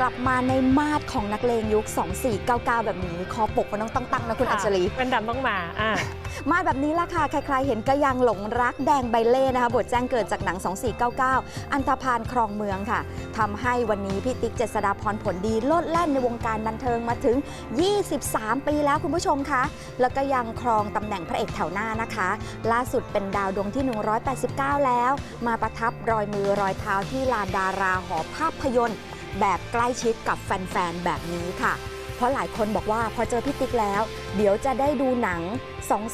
กลับมาในมาดของนักเลงยุค 2499 แบบนี้ คอปกมันต้องตั้งๆนะคุณอัญชลีเป็นดำต้องมาอ่ามาแบบนี้ละค่ะ ใครๆ เห็นก็ยังหลงรักแดงใบเล่นะคะ บทแจ้งเกิดจากหนัง 2499 อันธพาลครองเมืองค่ะทำให้วันนี้พี่ติ๊กเจษฎาพรผลดี โลดแล่นในวงการบันเทิงมาถึง 23 ปีแล้วคุณผู้ชมคะ แล้วก็ยังครองตำแหน่งพระเอกแถวหน้านะคะ ล่าสุดเป็นดาวดวงที่ 189 แล้ว มาประทับรอยมือรอยเท้าที่ลานดาราหอภาพยนตร์ แบบใกล้ชิดกับแฟนๆ แบบนี้ค่ะ เพราะหลายคนบอกว่าพอเจอพี่ติ๊กแล้ว เดี๋ยวจะได้ดูหนัง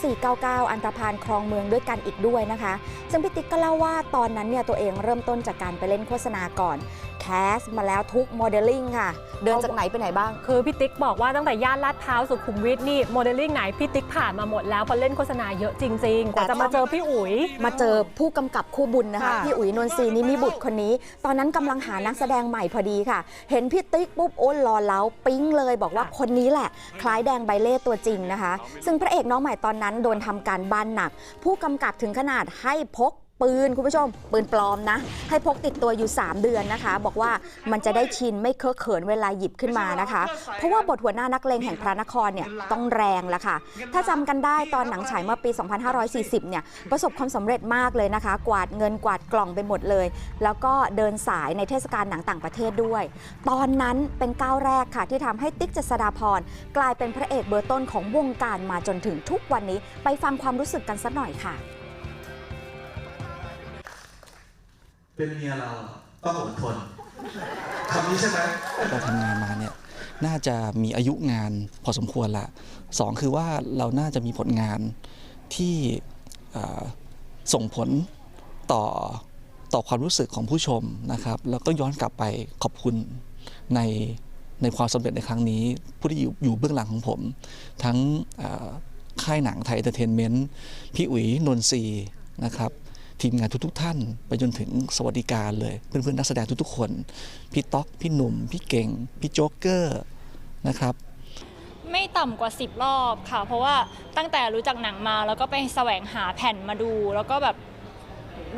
2499 อันธพานครองเมืองด้วยกันอีกด้วยนะคะ ซึ่งพี่ติ๊กก็เล่าว่าตอนนั้นเนี่ยตัวเองเริ่มต้นจากการไปเล่นโฆษณาก่อน แคสมาแล้วทุกโมเดลลิ่งค่ะ เดินจากไหนไปไหนบ้าง คือพี่ติ๊กบอกว่าตั้งแต่ย่านลาดพร้าวสุขุมวิทนี่โมเดลลิ่งไหนพี่ติ๊กผ่านมาหมดแล้วเพราะเล่นโฆษณาเยอะจริงๆกว่าจะมาเจอพี่อุ๋ย มาเจอผู้กำกับคู่บุญนะคะค่ะพี่อุ๋ยนนทรีนิมิบุตรคนนี้ ตอนนั้นกำลังหานักแสดงใหม่พอดีค่ะ เห็นพี่ติ๊กปุ๊บโอ้รอเล้าปิ๊งเลย บอกว่าคนนี้แหละ คล้ายแดงใบเล่ตัวจริงนะคะ ซึ่งพระเอกน้องใหม่ตอนนั้นโดนทำการบ้านหนัก ผู้กำกับถึงขนาดให้พก ปืนคุณผู้ชม ปืนปลอมนะ ให้พกติดตัวอยู่ 3 เดือนนะคะ บอกว่ามันจะได้ชินไม่เคอะเขินเวลาหยิบขึ้นมานะคะ เพราะว่าบทหัวหน้านักเลงแห่งพระนครเนี่ยต้องแรงละค่ะ ถ้าจำกันได้ตอนหนังฉายเมื่อปี 2540 เนี่ยประสบความสำเร็จมากเลยนะคะ กวาดเงินกวาดกล่องไปหมดเลย แล้วก็เดินสายในเทศกาลหนังต่างประเทศด้วย ตอนนั้นเป็นก้าวแรกค่ะที่ทำให้ติ๊กเจษฎาพรกลายเป็นพระเอกเบอร์ต้นของวงการมาจนถึงทุกวันนี้ ไปฟังความรู้สึกกันสักหน่อยค่ะ เป็นเมียเราต้องอดทนคำนี้ใช่ไหมเราทำงานมาเนี่ยน่าจะมีอายุงานพอสมควรละสองคือว่าเราน่าจะมีผลงานที่ส่งผลต่อต่อความรู้สึกของผู้ชมนะครับ แล้วก็ย้อนกลับไปขอบคุณในในความสำเร็จในครั้งนี้ ผู้ที่อยู่อยู่เบื้องหลังของผม ทั้งค่ายหนังไทยเอนเตอร์เทนเมนต์พี่อุ๋ยนนทรีนะครับ ทีมงานทุกๆท่าน ไปจนถึงสวัสดิการเลย เพื่อนๆนักแสดงทุกๆคน พี่ต๊อก พี่หนุ่ม พี่เก่ง พี่โจ๊กเกอร์นะครับไม่ต่ำกว่า 10 รอบค่ะ เพราะว่าตั้งแต่รู้จักหนังมาแล้วก็ไปแสวงหาแผ่นมาดู แล้วก็แบบ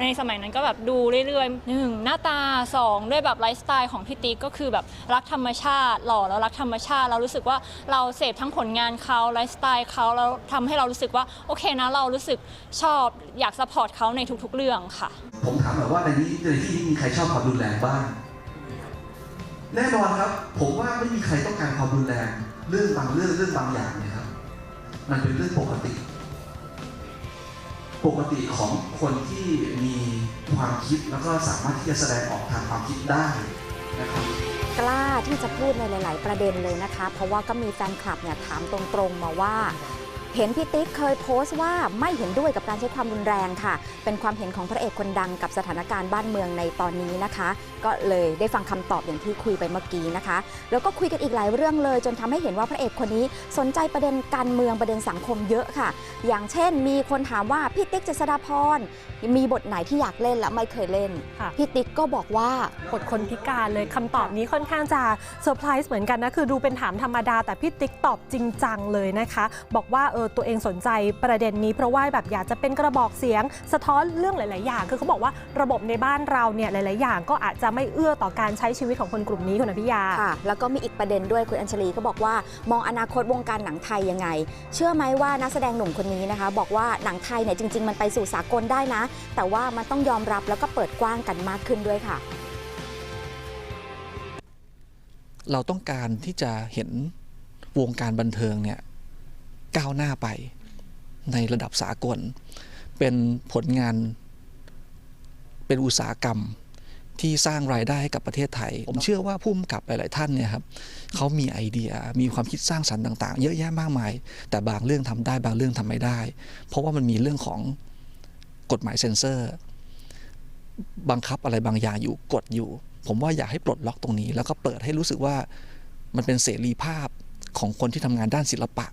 ในสมัยนั้นก็แบบดูเรื่อยๆหนึ่งหน้าตาสองด้วยแบบไลฟ์สไตล์ของพี่ติ๊กก็คือแบบรักธรรมชาติ หล่อแล้วรักธรรมชาติ เรารู้สึกว่าเราเสพทั้งผลงานเขาไลฟ์สไตล์เขาแล้วทำให้เรารู้สึกว่าโอเคนะเรารู้สึกชอบอยากสปอร์ตเขาในทุกๆเรื่องค่ะ ผมถามหน่อยว่าในนี้ในที่นี้มีใครชอบความรุนแรงบ้างแน่นอนครับ ผมว่าไม่มีใครต้องการความรุนแรง เรื่องบางเรื่องเรื่องบางอย่างเนี่ยครับมันเป็นเรื่องปกติ ปกติของคนที่มีความคิดแล้วก็สามารถที่จะแสดงออกทางความคิดได้นะครับกล้าที่จะพูดในหลาย ๆ ประเด็นเลยนะคะ เพราะว่าก็มีแฟนคลับเนี่ยถามตรง ๆ มาว่า เห็นพี่ติ๊กเคยโพสต์ว่าไม่เห็นด้วยกับการใช้ความรุนแรงค่ะ เป็นความเห็นของพระเอกคนดังกับสถานการณ์บ้านเมืองในตอนนี้นะคะ ก็เลยได้ฟังคำตอบอย่างที่คุยไปเมื่อกี้นะคะ แล้วก็คุยกันอีกหลายเรื่องเลย จนทำให้เห็นว่าพระเอกคนนี้สนใจประเด็นการเมืองประเด็นสังคมเยอะค่ะ อย่างเช่น มีคนถามว่าพี่ติ๊กเจษฎาพรมีบทไหนที่อยากเล่นและไม่เคยเล่นค่ะพี่ติ๊กก็บอกว่าบทคนพิการเลยคำตอบนี้ค่อนข้างจะเซอร์ไพรส์เหมือนกันนะคือดูเป็นถามธรรมดาแต่พี่ติ๊กตอบจริงจังเลยนะคะ บอกว่าเออตัวเองสนใจประเด็นนี้เพราะว่าแบบอยากจะเป็นกระบอกเสียง สะท้อนเรื่องหลาย ๆ อย่าง คือเขาบอกว่าระบบในบ้านเราเนี่ยหลาย ๆ อย่างก็อาจจะไม่เอื้อต่อการใช้ชีวิตของคนกลุ่มนี้คุณอภิยาค่ะแล้วก็มีอีกประเด็นด้วยคุณอัญชลีก็บอกว่ามองอนาคตวงการหนังไทยยังไง เชื่อไหมว่านักแสดงหนุ่มคนนี้นะคะ บอกว่าหนังไทยเนี่ยจริง ๆ มันไปสู่สากลได้นะ แต่ว่ามันต้องยอมรับแล้วก็เปิดกว้างกันมากขึ้นด้วยค่ะ เราต้องการที่จะเห็นวงการบันเทิงเนี่ย ก้าวหน้าไปในระดับสากล เป็นผลงาน เป็นอุตสาหกรรมที่สร้างรายได้ให้กับประเทศไทย ผมเชื่อว่าผู้กำกับหลาย ๆ ท่านเนี่ยครับเขามีไอเดียมีความคิดสร้างสรรค์ต่าง ๆ เยอะแยะมากมาย แต่บางเรื่องทำได้บางเรื่องทำไม่ได้ เพราะว่ามันมีเรื่องของกฎหมายเซ็นเซอร์ บังคับอะไรบางอย่างอยู่กดอยู่ ผมว่าอยากให้ปลดล็อกตรงนี้ แล้วก็เปิดให้รู้สึกว่ามันเป็นเสรีภาพของคนที่ทำงานด้านศิลปะ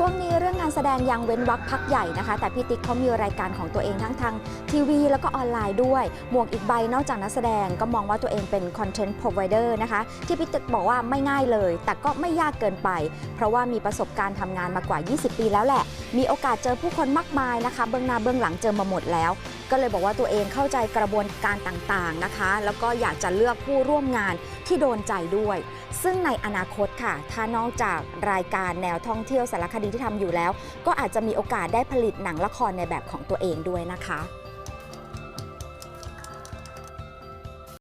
ช่วงนี้เรื่องงานแสดงยังเว้นวักพักใหญ่นะคะ แต่พี่ติ๊กเขามีรายการของตัวเองทั้งทางทีวี แล้วก็ออนไลน์ด้วย หมวกอีกใบนอกจากนักแสดงก็มองว่าตัวเองเป็นคอนเทนต์พรอเวเดอร์นะคะ ที่พี่ติ๊กบอกว่าไม่ง่ายเลย แต่ก็ไม่ยากเกินไป เพราะว่ามีประสบการณ์ทำงานมากว่า 20 ปีแล้วแหละ มีโอกาสเจอผู้คนมากมายนะคะ เบื้องหน้าเบื้องหลังเจอมาหมดแล้ว ก็เลยบอกว่าตัวเองเข้าใจกระบวนการต่างๆนะคะ แล้วก็อยากจะเลือกผู้ร่วมงานที่โดนใจด้วย ซึ่งในอนาคตค่ะ ถ้านอกจากรายการแนวท่องเที่ยวสารคดีที่ทำอยู่แล้ว ก็อาจจะมีโอกาสได้ผลิตหนังละครในแบบของตัวเองด้วยนะคะ